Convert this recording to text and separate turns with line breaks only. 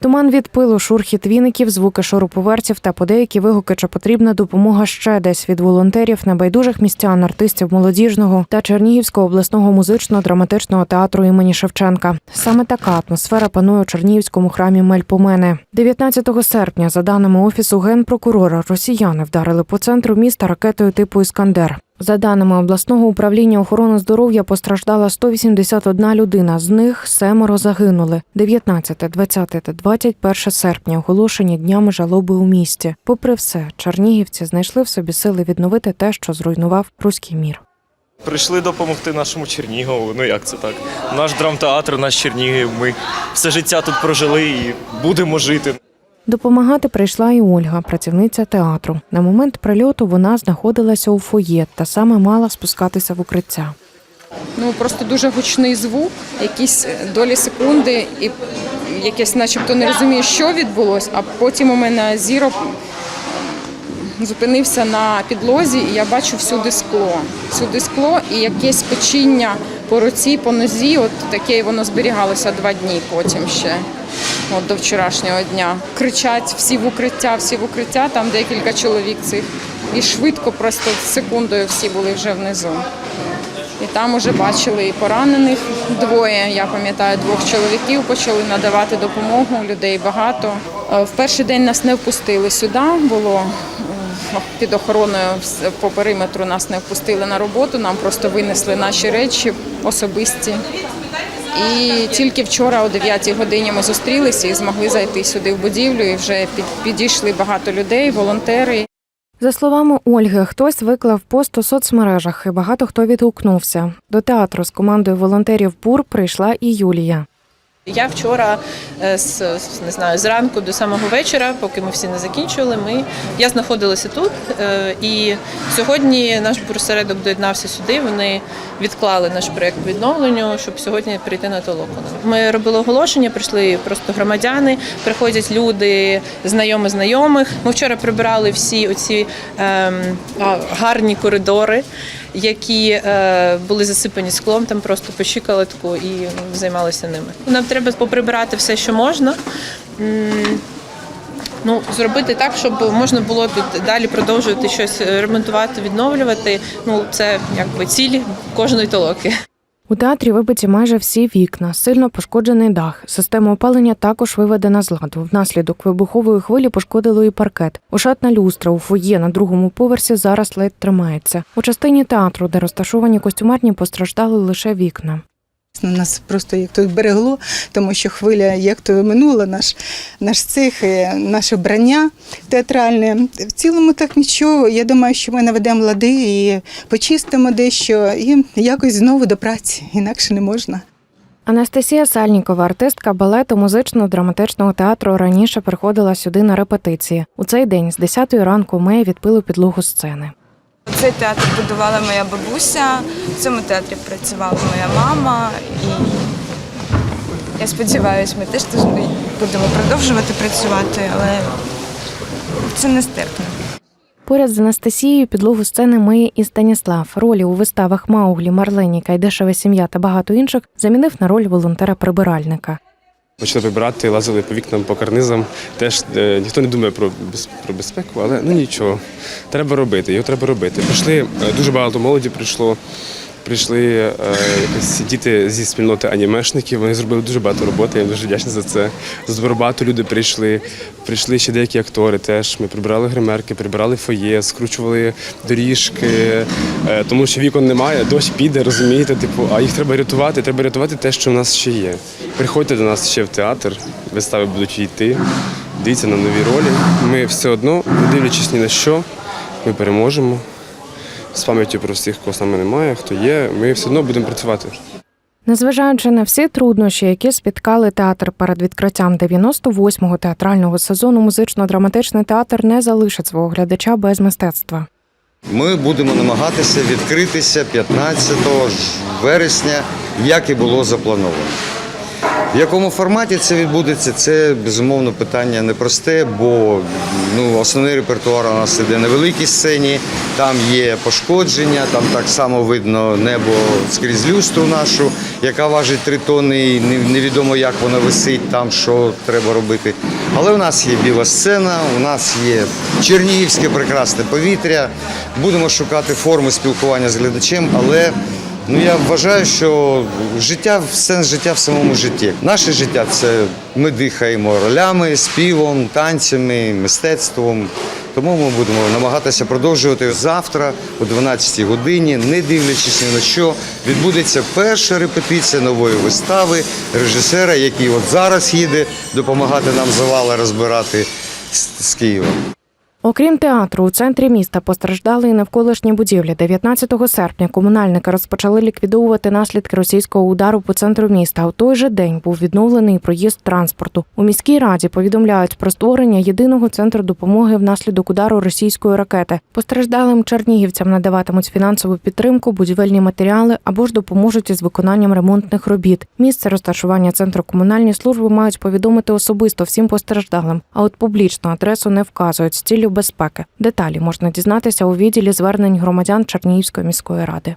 Туман від пилу, шурхіт віників, звуки шуруповерців та подеякі вигуки, чи потрібна допомога ще десь від волонтерів, небайдужих містян, артистів молодіжного та Чернігівського обласного музично-драматичного театру імені Шевченка. Саме така атмосфера панує у Чернігівському храмі Мельпомени. 19 серпня, за даними офісу генпрокурора, росіяни вдарили по центру міста ракетою типу Іскандер. За даними обласного управління охорони здоров'я, постраждала 181 людина. З них семеро загинули. 19, 20 та 21 серпня оголошені днями жалоби у місті. Попри все, чернігівці знайшли в собі сили відновити те, що зруйнував руський мір.
Прийшли допомогти нашому Чернігову. Ну як це так? Наш драмтеатр, наш Чернігів. Ми все життя тут прожили і будемо жити.
Допомагати прийшла і Ольга, працівниця театру. На момент прильоту вона знаходилася у фоє та саме мала спускатися в укриття.
Ну просто дуже гучний звук, якісь долі секунди, і якесь, начебто, не розумію, що відбулось, а потім у мене зіро зупинився на підлозі, і я бачу всюди скло. Всюди скло і якесь печіння по руці, по нозі. От таке воно зберігалося два дні потім ще. От до вчорашнього дня. Кричать всі в укриття, всі в укриття, там декілька чоловік цих. І швидко, просто секундою всі були вже внизу. І там уже бачили і поранених двоє. Я пам'ятаю, двох чоловіків почали надавати допомогу. Людей багато. Е, В перший день нас не впустили сюди. Було е, під охороною по периметру нас не впустили на роботу. Нам просто винесли наші речі особисті. І тільки вчора о 9 годині ми зустрілися і змогли зайти сюди в будівлю. І вже під- підійшли багато людей, волонтери.
За словами Ольги, хтось виклав пост у соцмережах, і багато хто відгукнувся. До театру з командою волонтерів БУР прийшла і Юлія.
Я вчора е, з не знаю зранку до самого вечора, поки ми всі не закінчували. Ми я знаходилася тут, е, і сьогодні наш бурсередок доєднався сюди. Вони відклали наш проєкт відновленню, щоб сьогодні прийти на толоку. Ми робили оголошення, прийшли просто громадяни, приходять люди, знайомі знайомих. Ми вчора прибирали всі оці ем, гарні коридори. Які е, були засипані склом, там просто по щиколотку і займалися ними. Нам треба поприбирати все, що можна. Ну, зробити так, щоб можна було тут далі продовжувати щось ремонтувати, відновлювати. Ну, це якби ціль кожної толоки.
У театрі вибиті майже всі вікна, сильно пошкоджений дах. Система опалення також виведена з ладу. Внаслідок вибухової хвилі пошкодило і паркет. Ошатна люстра у фоє на другому поверсі зараз ледь тримається. У частині театру, де розташовані костюмарні, постраждали лише вікна.
Ну, Нас просто як то берегло, тому що хвиля як то минула наш, наш цех, е, наше вбрання театральне. В цілому так нічого. Я думаю, що ми наведемо лади і почистимо дещо, і якось знову до праці, інакше не можна.
Анастасія Сальнікова, артистка балету музично-драматичного театру, раніше приходила сюди на репетиції. У цей день з 10 ранку має відпили підлогу сцени.
Цей театр будувала моя бабуся, в цьому театрі працювала моя мама. І я сподіваюся, ми теж тут будемо продовжувати працювати, але це нестерпно.
Поряд з Анастасією підлогу сцени миє і Станіслав. Ролі у виставах Мауглі, Марлені, Кайдешева сім'я та багато інших замінив на роль волонтера-прибиральника.
Почали прибирати, лазили по вікнам, по карнизам. Теж е, ніхто не думає про, без- про безпеку, але ну нічого. Треба робити, його треба робити. Прийшли, е, дуже багато молоді прийшло. Прийшли е, якось діти зі спільноти анімешників. Вони зробили дуже багато роботи. Я дуже вдячний за це. Дуже багато люди прийшли. Прийшли ще деякі актори. Теж ми прибирали гримерки, прибирали фоє, скручували доріжки, е, тому що вікон немає, дощ піде, розумієте. Типу, а їх треба рятувати. Треба рятувати те, що в нас ще є. Приходьте до нас ще в театр, вистави будуть йти. Дивіться на нові ролі. Ми все одно, не дивлячись ні на що, ми переможемо. З пам'яттю про всіх, кого саме немає, хто є, ми все одно будемо працювати.
Незважаючи на всі труднощі, які спіткали театр перед відкриттям 98-го театрального сезону, музично-драматичний театр не залишить свого глядача без мистецтва.
Ми будемо намагатися відкритися 15 вересня, як і було заплановано. В якому форматі це відбудеться, це безумовно питання непросте, бо ну, основний репертуар у нас іде на великій сцені, там є пошкодження, там так само видно небо скрізь люстру нашу, яка важить три тонни, і невідомо як вона висить, там що треба робити. Але у нас є біла сцена, у нас є чернігівське прекрасне повітря. Будемо шукати форми спілкування з глядачем, але Ну я вважаю, що життя, сенс життя в самому житті. Наше життя це ми дихаємо ролями, співом, танцями, мистецтвом. Тому ми будемо намагатися продовжувати завтра о 12 годині, не дивлячись ні на що, відбудеться перша репетиція нової вистави режисера, який от зараз їде допомагати нам завали розбирати з Києва.
Окрім театру, у центрі міста постраждали і навколишні будівлі. 19 серпня комунальники розпочали ліквідовувати наслідки російського удару по центру міста. У той же день був відновлений проїзд транспорту. У міській раді повідомляють про створення єдиного центру допомоги внаслідок удару російської ракети. Постраждалим чернігівцям надаватимуть фінансову підтримку, будівельні матеріали або ж допоможуть із виконанням ремонтних робіт. Місце розташування центру комунальні служби мають повідомити особисто всім постраждалим, а от публічну адресу не вказують з ціллю безпеки. Деталі можна дізнатися у відділі звернень громадян Чернігівської міської ради.